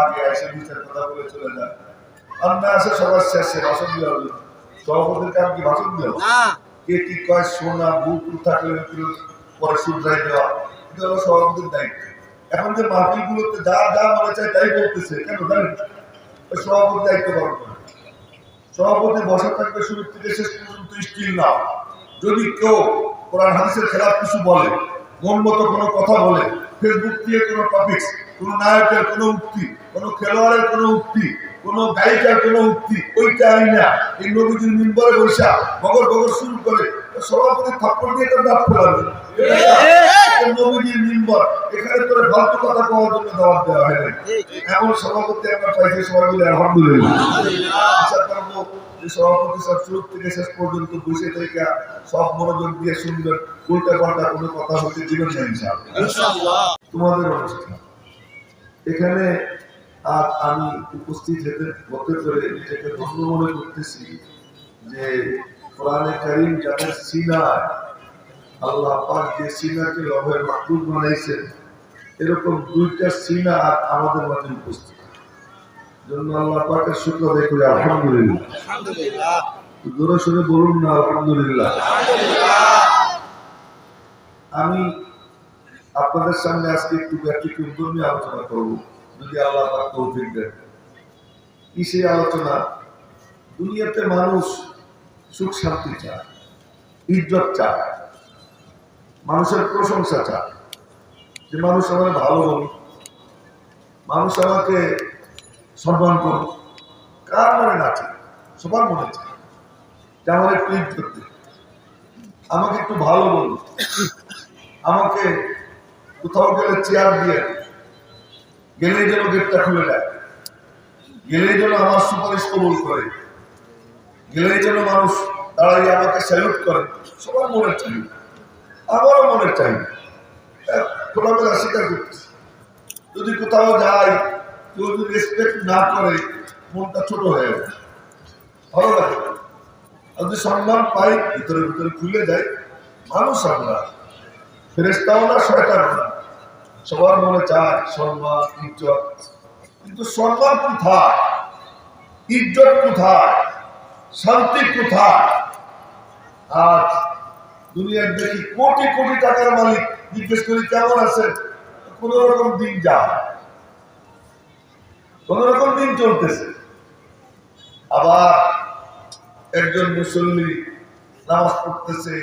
আগে এসে কথা বলে চলে যায়। আসে সবার শেষে ভাষণ দেওয়া হবে। সভাপতির কাম কি ভাষণ দেওয়া না। কে কি কয় সোনা বুক থাকলে পরে শুধরাই দেওয়া। এটা হলো সভাপতির দায়িত্ব। এখন যে মাহফিলগুলোতে যা যা মনে চায় তাই বলতেছে কেন জানেন ওই দায়িত্ব পালন করে। সভাপতি বসা থাকবে শুরু থেকে শেষ পর্যন্ত স্টিল না। যদি কেউ কোরআন হাদিসের খেলাফ কিছু বলে মন মতো কোনো কথা বলে ফেসবুক দিয়ে কোনো টপিকস কোনো নায়কের কোনো উক্তি কোনো খেলোয়াড়ের কোনো উক্তি কোনো গায়িকার কোনো উক্তি ওইটা আই না। এই নবীজির মিম্বরে বৈশা বগর বগর শুরু করে সভাপতি থাপ্পড় দিয়ে তার দাঁত ফেলাবে। এটা নবীজির মিম্বর এখানে তোর ফালতু কথা কওয়ার জন্য দাওয়াত দেওয়া হয় এমন সভাপতি আমরা পাইছি সবাই মিলে আলহামদুলিল্লাহ। আশা করব সভাপতি সব শুরু থেকে শেষ পর্যন্ত বসে থেকে সব মনোযোগ দিয়ে শুনবেন উল্টা পাল্টা কোনো কথা হতে দিবেন না ইনশাআল্লাহ। তোমাদের অনুষ্ঠান এখানে আজ আমি উপস্থিত হতে হতে করে নিজেকে ধন্য মনে করতেছি যে কোরআনে কারিম যাদের সিনায় আল্লাহ পাক যে সিনাকে লভের মাহবুব বানাইছেন এরকম দুইটা সিনা আমাদের মাঝে উপস্থিত। জন্য আল্লাহ পাকের শুক্র দেখে আলহামদুলিল্লাহ। জোরে বলুন না আলহামদুলিল্লাহ। আমি আপনাদের সামনে আজকে একটু ব্যক্তিগত নিয়ে আলোচনা করব যদি আল্লাহ পাক তৌফিক দেন। কি সেই আলোচনা? দুনিয়াতে মানুষ সুখ শান্তি চায় ইজ্জত চায় মানুষের প্রশংসা চায়। যে মানুষ আমাকে ভালো মানুষ আমাকে সম্মান করুক কার মনে না চায় সবার মনে যে আমার একটু আমাকে একটু ভালো বলুন। আমাকে কোথাও গেলে চেয়ার দিয়ে গেলেই যেন গেটটা খুলে দেয়। গেলেই যেন আমার সুপারিশ কবুল করে। গেলেই যেন মানুষ দাঁড়াইয়ে আমাকে স্যালুট করে। সবার মনের চাই আমারও মনের চাই খোলামেলা স্বীকার করতেছি। যদি কোথাও যাই কেউ যদি রেসপেক্ট না করে, মনটা ছোট হয়ে যায় ভালো লাগে। আর যদি সম্মান পাই, ভিতরে ভিতরে খুলে যায় মানুষ আমরা। ফেরেস্তাও না, শয়তান না। সবার মনে চায় সম্মান, ইজ্জত। কিন্তু সম্মান কোথায়? ইজ্জত কোথায়? শান্তি কোথায়? আজ দুনিয়ার দেখি কোটি কোটি টাকার মালিক। জিজ্ঞেস করি, কেমন আছেন? কোন রকম দিন যায়। কোন রকম দিন চলতেছে। আবার একজন মুসল্লি নামাজ পড়তেছে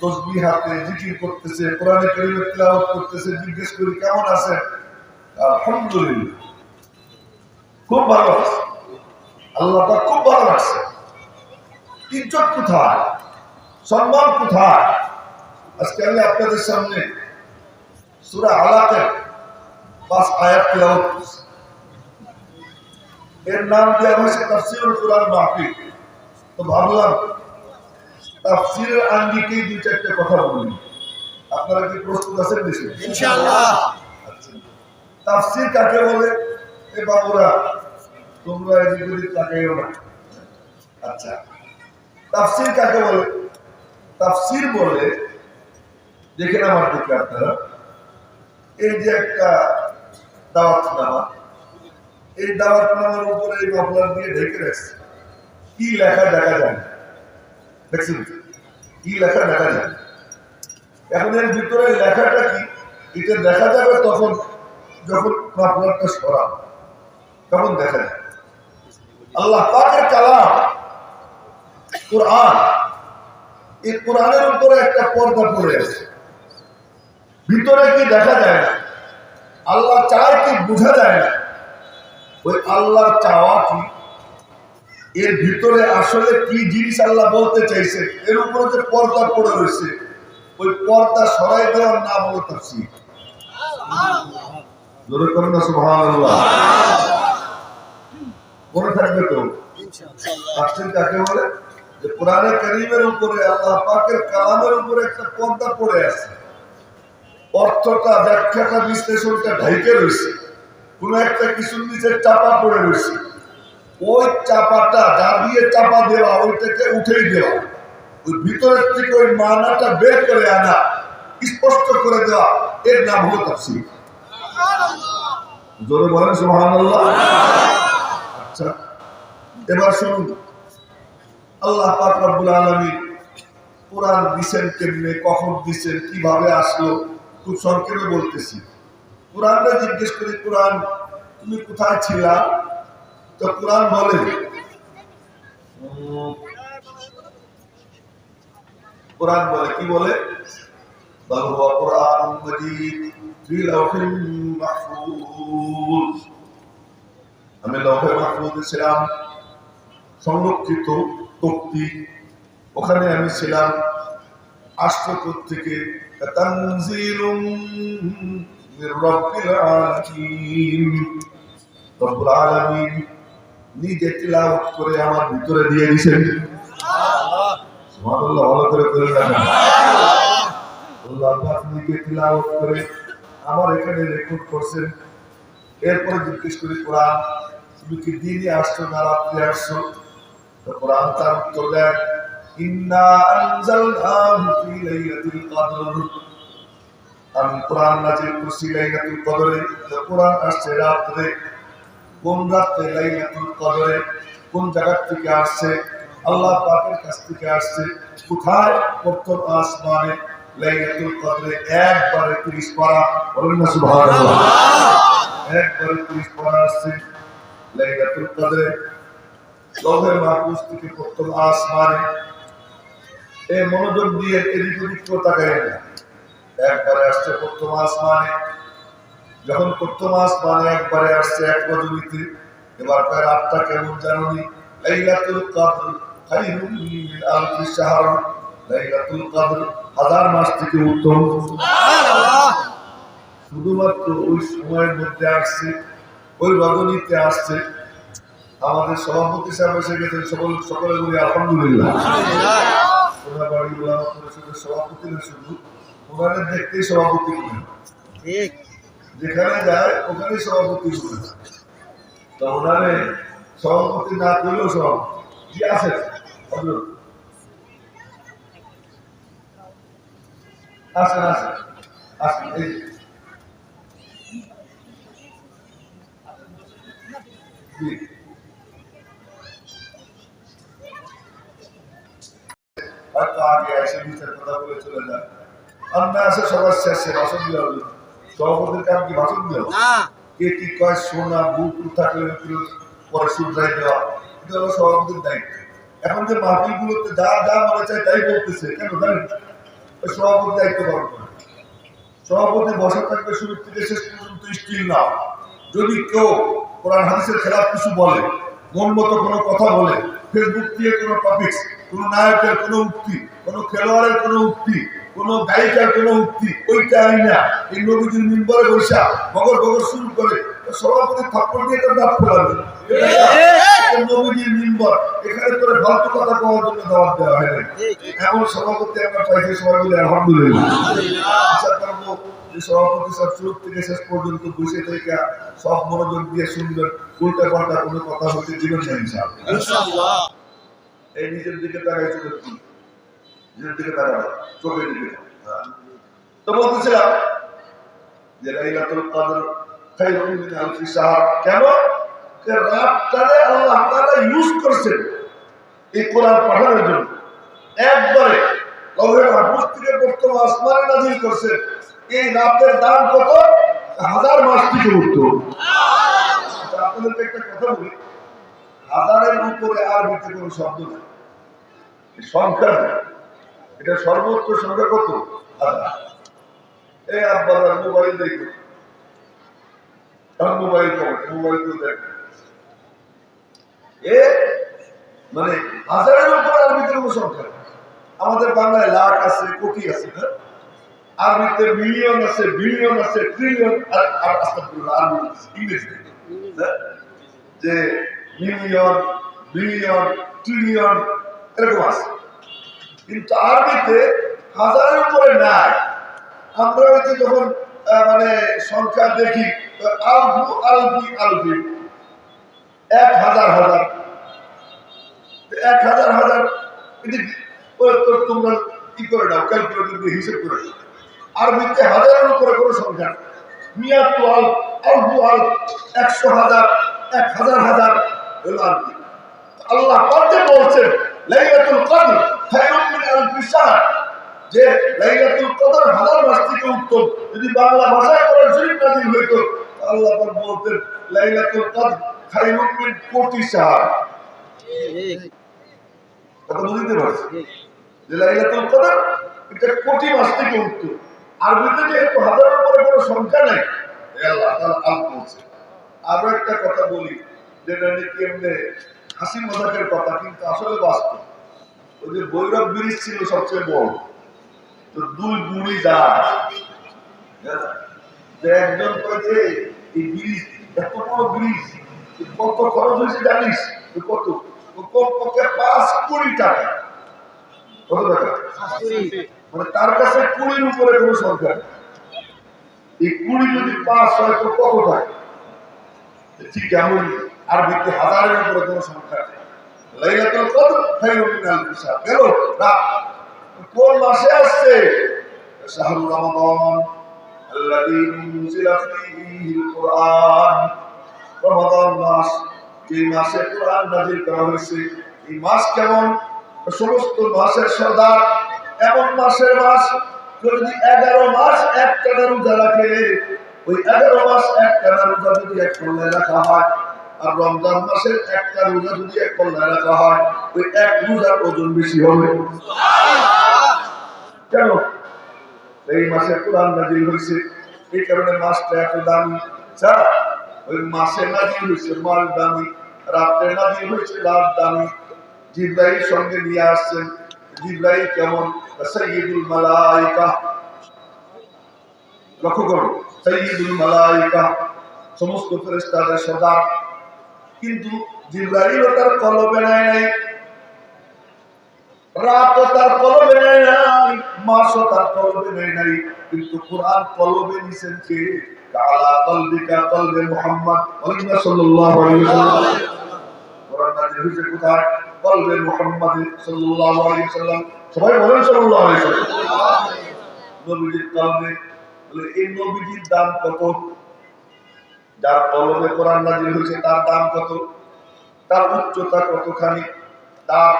তসবি হাতে জিকির করতেছে, কোরআনে কারিমের করতেছে, জিজ্ঞেস করি, কেমন আছেন? আলহামদুলিল্লাহ। খুব ভালো আছে। আল্লাহ পাক খুব ভালো লাগছে ইজ্জত কোথায়? সম্মান কোথায়? আজকে আমি আপনাদের সামনে সূরা আলাকের পাঁচ আয়াত তেলাওয়াত করছি। এর নাম দেওয়া হয়েছে তাফসীরুল কোরআন মাহফিল তো ভাবলাম তাফসীরের আঙ্গিকেই দুই চারটে কথা বলি। আপনারা কি প্রস্তুত আছেন বেশি ইনশাআল্লাহ। আচ্ছা। তাফসীর কাকে বলে? এ বাবুরা তোমরা এদিক ওদিক তাকাইও না। আচ্ছা। তাফসির কাকে বলে? তাফসির বলে দেখেন আমার দিকে আপনারা এই যে একটা দাওয়াত নামা এই দাওয়াত নামার উপরে এই মাফলার দিয়ে ঢেকে রাখছে। কি লেখা দেখা যায় দেখছেন? কি লেখা দেখা যায় এখন এর ভিতরে লেখাটা কি? এটা দেখা যাবে তখন যখন মাফলারটা সরা তখন দেখা যায়। আল্লাহ পাকের কালাম, কোরআন, এই কোরআনের উপরে একটা পর্দা পড়ে আছে। ভিতরে কি দেখা যায় না? আল্লাহ চায় কি বোঝা যায় না? ওই আল্লাহর চাওয়া কি? এর ভিতরে আসলে কি জিনিস আল্লাহ বলতে চাইছে এর উপরে যে পর্দা পড়ে রয়েছে ওই পর্দা সরাই দেওয়ার নাম হলো তাফসীর। জোরে করেন না সুবহানাল্লাহ। থাকবে তো? তাফসীর কাকে বলে? যে কোরআনে কারীমের উপরে আল্লাহ পাকের কালামের উপরে একটা পর্দা পড়ে আছে। অর্থটা ব্যাখ্যাটা বিশ্লেষণটা ঢাইকে রয়েছে। কোন একটা কিছুর নিচে চাপা পড়ে রয়েছে। ওই চাপাটা, যা দিয়ে চাপা দেওয়া, ওইটাকে উঠেই দেওয়া। ওই ভিতরের থেকে ওই মানাটা বের করে আনা, স্পষ্ট করে দেওয়া, এর নাম হলো তাফসীর। জোরে বলেন আচ্ছা এবার শুনুন। আল্লাহ পাক রব্বুল আলামিন কোরআন দিছেন কেমনে, কখন দিছেন, কীভাবে আসলো, খুব সংক্ষেপে বলতেছি। কোরআনটা জিজ্ঞেস করি, কোরআন, তুমি কোথায় ছিলা? তো কোরআন বলে কোরআন বলে, কি বলে? আমি লৌহে মাহফুদ ছিলাম, সংরক্ষিত তক্তি। ওখানে আমি ছিলাম রাষ্ট্রকূট থেকে মির রাব্বিল আলামিন রব্বুল আলামিন নিজে তিলাওয়াত আমার দিয়ে দিয়েছেন। এখানে রেকর্ড করছেন। এরপরে জিজ্ঞেস করি, কোরআন, তুমি কি দিনে আসছো না রাত্রে আসছো? কোরআন তার উত্তর দেয় ইন্না আনজালনাহু আমি কোরআন নাজিল করছি লাইলাতুল কদরে কোরআন আসছে রাত্রে। কোন রাত্রে লাইলাতুল কদরে? কোন জায়গা থেকে আসছে? আল্লাহ পাকের কাছ থেকে আসছে। কোথায়? প্রথম আসমানে লাইলাতুল কদরে একবারে 30 পারা। বলেন না সুবহানাল্লাহ। একবারে 30 পারা আসছে লাইলাতুল কদরে। লৌহের মাহফুজ থেকে প্রথম আসমানে। এই মনোযোগ দিয়ে এদিক ওদিক তাকায় না। একবারে আসছে প্রথম আসমানে। যখন প্রথম আসমানে একবারে আসছে এক রজনীতে এবার কয় রাতটা কেমন জানুনি লাইলাতুল কদর খাইরুম মিন আলফি শাহর। লাইলাতুল কদর হাজার মাস থেকে উত্তম। শুধুমাত্র ওই সময়ের মধ্যে আসছে ওই রজনীতে আসছে। আমাদের সভাপতি সাহেব এসে গেছেন সকল সকলে বলি আলহামদুলিল্লাহ। সোনাবাড়ি উলামা পরিষদের সভাপতি শুধু? ওনাদের দেখতেই সভাপতি করেন ঠিক যেখানে যায় ওখানে সভাপতি করেন তো ওনারে সভাপতি না করলেও সভাপতি কি আছে হজরত? আসেন আসেন আসেন এই যে। জি। হয়তো আগে এসে বিচার কথা বলে চলে যায় সবার শেষে ভাষণ দেওয়া হবে সভাপতির কাম কি ভাষণ দেওয়া কে কি কয় সোনা বুক থাকলে পরে দেওয়া এটা হলো সভাপতির দায়িত্ব। এখন যে যা যা মনে চায় তাই বলতেছে কেন জানেন সভাপতি দায়িত্ব পালন করে। সভাপতি বসা থাকবে শুরু থেকে শেষ পর্যন্ত স্টিল না। যদি কেউ কোরআন হাদিসের খেলাফ কিছু বলে মন মতো কোনো কথা বলে ফেসবুক দিয়ে কোনো টপিক্স কোনো নায়কের কোনো উক্তি কোনো খেলোয়াড়ের কোনো উক্তি কোনো গায়িকার কোনো উক্তি ওইটা আমি না। এই নবীজির মিম্বরে বৈশা বগর বগর শুরু করে সভাপতি থাপ্পড় দিয়ে তার দাঁত ফেলাবে। নবীজির মিম্বর এখানে তোর ফালতু কথা কওয়ার জন্য দাওয়াত দেওয়া হয় এমন সভাপতি আমরা পাইছি সবাই বলে আলহামদুলিল্লাহ। যে সভাপতি সব শুরু থেকে শেষ পর্যন্ত বসে থেকে সব মনোযোগ দিয়ে শুনবেন। উল্টা পাল্টা কোনো কথা হচ্ছে দিবেন না ইনশাআল্লাহ। ইনশাআল্লাহ। এই নিজের দিকে তাকাই দিকে নিজের দিকে চোখের দিকে। তো বলতেছিলাম যে লাইলাতুল কদর খায়রুম মিন আলফি শাহর কেন? যে রাতটারে আল্লাহ তাআলা ইউজ করছেন এই কোরআন পাঠানোর জন্য। একবারে মাহফুজ থেকে আসমানে নাজিল করছেন। এই রাতের দাম কত? হাজার মাস থেকে উঠতো। আপনাদেরকে একটা কথা বলি। হাজারের উপরে আরবিতে কোনো শব্দ নেই। সংখ্যা এটা সর্বোচ্চ সংখ্যা কত? এই আব্বার মোবাইল দেখো। আর মোবাইল কম মোবাইল তো দেখো। এ মানে হাজারের উপরে আরবিতে কোনো সংখ্যা আমাদের বাংলায় লাখ আছে, কোটি আছে না আরবিতে মিলিয়ন আছে বিলিয়ন আছে ট্রিলিয়ন আর আর আস্তাগফিরুল্লাহ আরবি ইংরেজি হ্যাঁ? যে মিলিয়ন বিলিয়ন ট্রিলিয়ন এরকম আছে। কিন্তু আরবিতে হাজারের উপরে নাই। আমরা হচ্ছে যখন মানে সংখ্যা দেখি আলফু আলফি আলফি। এক হাজার হাজার। এক হাজার হাজার এটি তোমরা কি করে দাও ক্যালকুলেটর দিয়ে হিসেব করে দাও। আরবিতে হাজারের উপরে কোনো সংখ্যা। মিয়া তো আল আলবু আল একশো হাজার, এক হাজার হাজার হলো আর কি আল্লাহ পাকে বলছেন, লাইলাতুল কদর খায়রুম মিন আলফি শাহর যে লাইলাতুল কদর হাজার মাস থেকে উত্তম, যদি বাংলা ভাষায় কোরআন শরীফ নাযিল হইতো আল্লাহ পাক বলতেন, লাইলাতুল কদর খায়রুম মিন কোটি শাহর। কথা বুঝতে পারছি যে লাইলাতুল কদর এটা কোটি মাস থেকে উত্তম। আরবিতে যেহেতু হাজারের পরে কোনো সংখ্যা নেই। আল্লাহ তাআলা আল বলছে আরও একটা কথা বলি, যেটা নাকি এমনি হাসি মজাকের কথা, কিন্তু আসলে বাস্তব। ওই যে বৈরব ব্রিজ ছিল সবচেয়ে বড়, তো দুই বুড়ি যায়। একজন কয় যে, এই ব্রিজ, এত বড় ব্রিজ কত খরচ হয়েছে জানিস? কত? কমপক্ষে পাঁচ কোটি টাকা। কত টাকা? মানে তার কাছে কুড়ির উপরে কোনো সংখ্যা নেই। এই কুড়ি যদি পাঁচ হয় তো কত টাকা ঠিক এমন আরবিতে হাজারের উপরে কোনো সংখ্যা নেই লাইলাতুল কদর খায়রুম মিন আলফি শাহর গেল রাত কোন মাসে আসছে শাহরুর রমাদান الذي أنزل فيه القرآن রমাদান মাস যে মাসে কোরআন নাজিল করা হয়েছে এই মাস কেমন সমস্ত মাসের সর্দার এমন মাসের মাস যদি এগারো মাস এক টানা রোজা রাখে, ওই এগারো মাস এক টানা রোজা যদি এক পল্লায় রাখা হয় আর রমজান মাসের একটা রোজা যদি এক পল্লায় রাখা হয়, ওই এক রোজার ওজন বেশি হবে। কেন? এই মাসে কোরআন নাজিল হয়েছে, এই কারণে মাসটা এত দামি। ছাড়া, ওই মাসে নাজিল হয়েছে মাল দামি রাত্রে নাজিল হয়েছে রাত দামি। জিব্রাইল সঙ্গে নিয়ে আসছেন জিব্রাইল কেমন? সৈয়দুল মালাইকা। লক্ষ্য করো সৈয়দুল মালাইকা, সমস্ত ফেরেশতাদের সদা। কিন্তু জিব্রাইল তার কলবে নেয় নাই। রাতও তার কলবে নেয় নাই, মাসও তার কলবে নেয় নাই। কিন্তু কোরআন কলবে নিছেন কে? কালা কলবিকা কলবে মুহাম্মদ সাল্লাল্লাহু আলাইহি ওয়াসাল্লাম। কোরআন নাযিল হয়েছে কোথায়? সাল্লাল্লাহু আলাইহি ওয়াসাল্লাম। সবাই বলেন সাল্লাল্লাহু আলাইহি কলবে বলে, এই দাম কত? যার কোরআন হয়েছে, তার দাম কত? তার উচ্চতা কতখানি? তার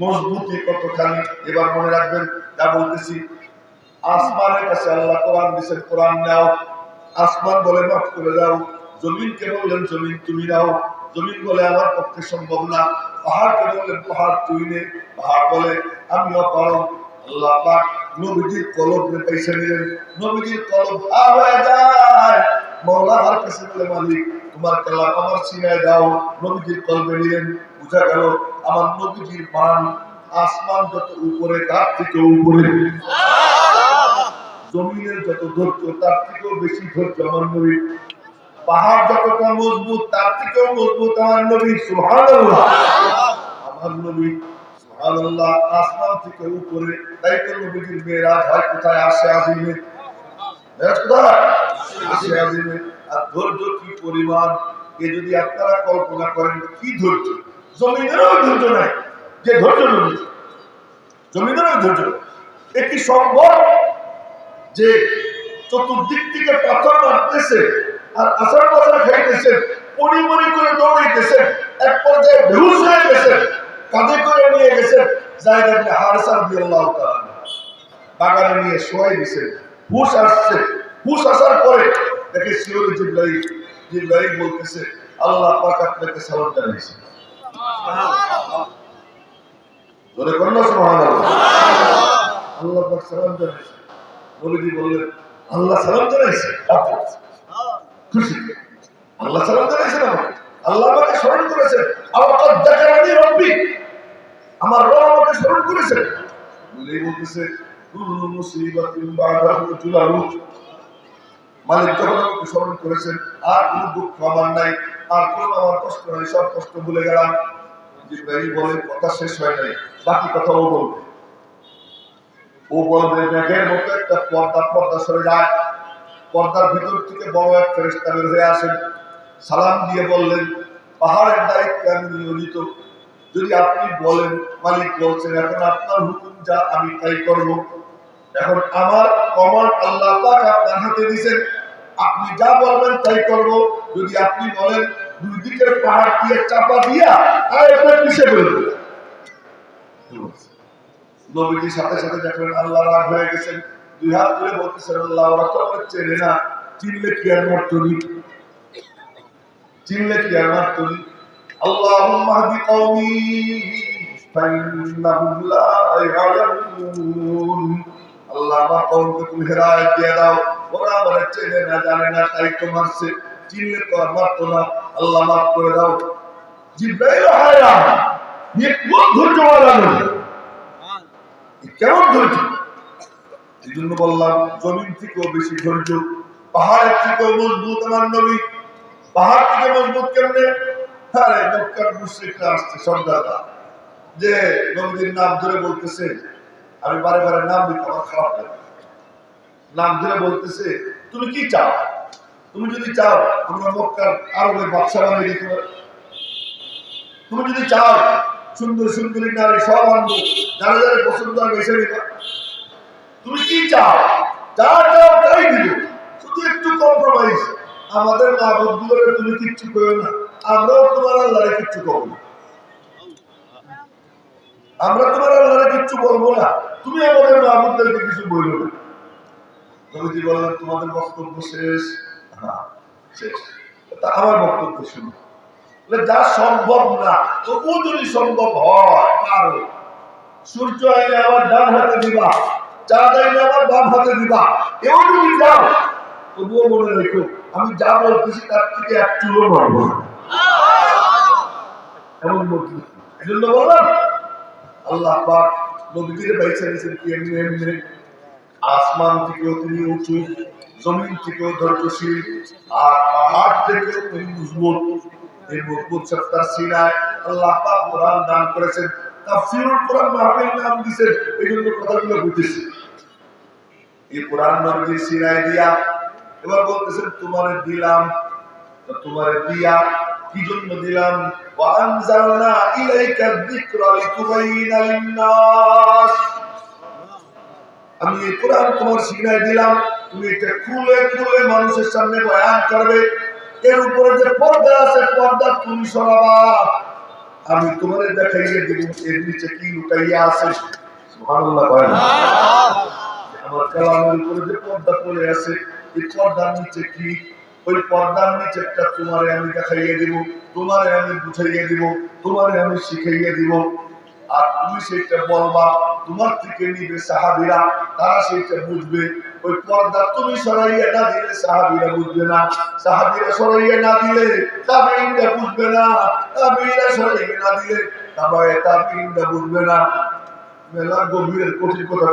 মজবুতি কতখানি? এবার মনে রাখবেন, যা বলতেছি, আসমানের কাছে আল্লাহ কোরআন দিচ্ছেন কোরআন নাও। আসমান বলে, মাফ করে দাও। জমিনকে বললেন, জমিন তুমি নাও। জমিন বলে, আমার পক্ষে সম্ভব না। পাহাড়কে বললেন পাহাড় তুই নে। পাহাড় বলে আমিও পারো আল্লাহ পাক নবীজির কলম পাইছে নিলেন নবীজির কলম আর হয়ে যায়। মৌলা আমার কাছে বলে মালিক তোমার কালাম আমার সিনায় দাও। নবীজির কলমে নিলেন বুঝা গেল আমার নবীজির মান আসমান যত উপরে তার থেকে উপরে। জমিনের যত ধৈর্য তার থেকেও বেশি ধৈর্য আমার নবী। পাহাড় যতটা মজবুত তার থেকেও মজবুত আমার নবী। সুবহানাল্লাহ। নবী, সুবহানাল্লাহ, আসমান থেকে উপরে তাই তো নবীজির মেয়েরাজ হয় কোথায়? আসে আজিমে। মেরাজ কোথায় আসে আজিমে। আর ধৈর্য কি পরিমাণ? এ যদি আপনারা কল্পনা করেন, কি ধৈর্য? জমিনেরও ধৈর্য নাই। যে ধৈর্য নবী জমিনেরও ধৈর্য কি সম্ভব? যে চতুর্দিক থেকে পাথর মারতেছে আর আসার পাথর খাইতেছে পরিমরি করে দৌড়াইতেছেন এক পর্যায়ে বেহুশ হয়ে গেছেন কাঁধে করে নিয়ে গেছেন জায়গা নিয়ে হারসার দিয়ে আল্লাহ বাগানে নিয়ে শোয়াই দিছেন, হুশ আসছে। হুশ আসার পরে দেখে শিওর জিব্রাই জিব্রাই বলতেছে, আল্লাহ পাক আপনাকে সালাম জানিয়েছে। ধরে করল আল্লাহ পাক সালাম জানিয়েছে। নবীজি বললেন, আল্লাহ সালাম জানাইছে খুশি? আল্লাহ সালাম আমাকে। আল্লাহ আমাকে স্মরণ করেছে আমার দেখানি রব্বি। আমার স্মরণ করেছেন। বলেই বলতেছে যখন আমাকে স্মরণ করেছেন, আর কোনো দুঃখ আমার নাই, আর কোনো আমার কষ্ট নাই, সব কষ্ট ভুলে গেলাম। জিব্রাইল বলে, কথা শেষ হয় নাই, বাকি কথাও বলবে। ও বলবে মতো একটা পর্দা পর্দা সরে যায়। পর্দার ভিতর থেকে বড় এক ফেরেস্তা বের হয়ে আসেন। সালাম দিয়ে বললেন, পাহাড়ের দায়িত্বে আমি নিয়োজিত। যদি আপনি বলেন, মালিক বলছেন, এখন আপনার হুকুম যা, আমি তাই করব। এখন আমার কমান্ড আল্লাহ পাক আপনার হাতে দিয়েছেন। আপনি যা বলবেন তাই করব। যদি আপনি বলেন, দুই দিকের পাহাড় দিয়ে চাপা দিয়া আর এটা কিসে বলব? নবীজির সাথে সাথে দেখলেন আল্লাহ রাগ হয়ে গেছেন, দুই হাত ধরে বলতেছেন, আল্লাহ, ওরা তো আমার চেনে না। চিনলে কি আর মর্তনি চিনলে কি আর اللهم اهد قومي فإنهم لا يعلمون আল্লাহ আমার কওমকে তুমি হেদায়েত দিয়ে দাও ওরা আমার চেনে না জানে না তাই তো মারছে চিনলে তো আর মারতো না আল্লাহ মাফ করে দাও জিব্রাইল হায়রান ये কোন ধৈর্য বাড়ানো কেমন ধৈর্য এই জন্য বললাম জমিন থেকেও বেশি ধৈর্য পাহাড়ের থেকেও মজবুত আমার নবী পাহাড় থেকে মজবুত কেমনে আরে মক্কার আসছে সর্দাররা যে নবীর নাম ধরে বলতেছে, আমি বারে বারে নাম দিতে আমার খারাপ লাগে। নাম ধরে বলতেছে, তুমি কি চাও? তুমি যদি চাও, আমরা মক্কার আরবের বানিয়ে দিতে পারি। তুমি যদি চাও, সুন্দর সুন্দরী নারী সব আনব, যারা যারা পছন্দ হবে এসে তুমি কি চাও? যা চাও তাই শুধু একটু কম্প্রোমাইজ আমাদের মাহবুবগুলোকে তুমি কিচ্ছু করো না। আমরাও তোমার আল্লাহরে কিচ্ছু করব না। আমরা তোমার আল্লাহরে কিচ্ছু বলব না। তুমি আমাদের মাহবুবদেরকে কিছু বলব না। নবীজি বললেন, তোমাদের বক্তব্য শেষ? হ্যাঁ শেষ। তা আমার বক্তব্য শুনো। যা সম্ভব না তবুও যদি সম্ভব হয়, পারো। সূর্য আইলে আমার ডান হাতে দিবা, চাঁদ আইলে আমার বাম হাতে দিবা। এও যদি যাও, তবুও মনে রেখো, আমি যা বলতেছি তার থেকে এক চুলো মারবো। এমন বলছি এই জন্য বললাম আল্লাহ পাক নবীদের বাইসা দিয়েছেন কি এমনি এমনি। আসমান থেকেও তিনি উঁচু, জমিন থেকেও ধৈর্যশীল, আর পাহাড় থেকেও তিনি মজবুত। এই মজবুত সত্তার সিনায় আল্লাহ পাক কোরআন দান করেছেন, তাফসীরুল কোরআন মাহফিল নাম দিয়েছেন এই জন্য কথাগুলো বুঝেছি। এই কোরআন নবীর সিনায় দিয়া এবার বলতেছেন, তোমারে দিলাম তোমারে দিয়া কি জন্য দিলাম وأنزلنا إليك الذكر لتبين للناس আমি এই কোরআন তোমার সিনায় দিলাম তুমি এটা খুলে খুলে মানুষের সামনে বয়ান করবে এর উপরে যে পর্দা আছে পর্দা তুমি সরাবা আমি তোমাদের দেখাইয়ে দিব এর নিচে কি লুকাইয়া আছে সুবহানাল্লাহ বলেন আমার কালামের উপরে যে পর্দা পড়ে আছে এই পর্দার নিচে কি ওই পর্দার নিচেটা তোমারে আমি দেখাইয়ে দিব, তোমারে আমি বুঝাইয়ে দিব, তোমারে আমি শিখাইয়ে দিব। আর তুমি সেটা বলবা, তোমার থেকে নিবে সাহাবিরা, তারা সেটা বুঝবে। ওই পর্দা তুমি সরাইয়া না দিলে সাহাবিরা বুঝবে না। সাহাবিরা সরাইয়া না দিলে তাবিনটা বুঝবে না। তাবিরা সরাইয়া না দিলে তাবায়ে তাবিনটা বুঝবে না। মেলা গভীরের কঠিন কথা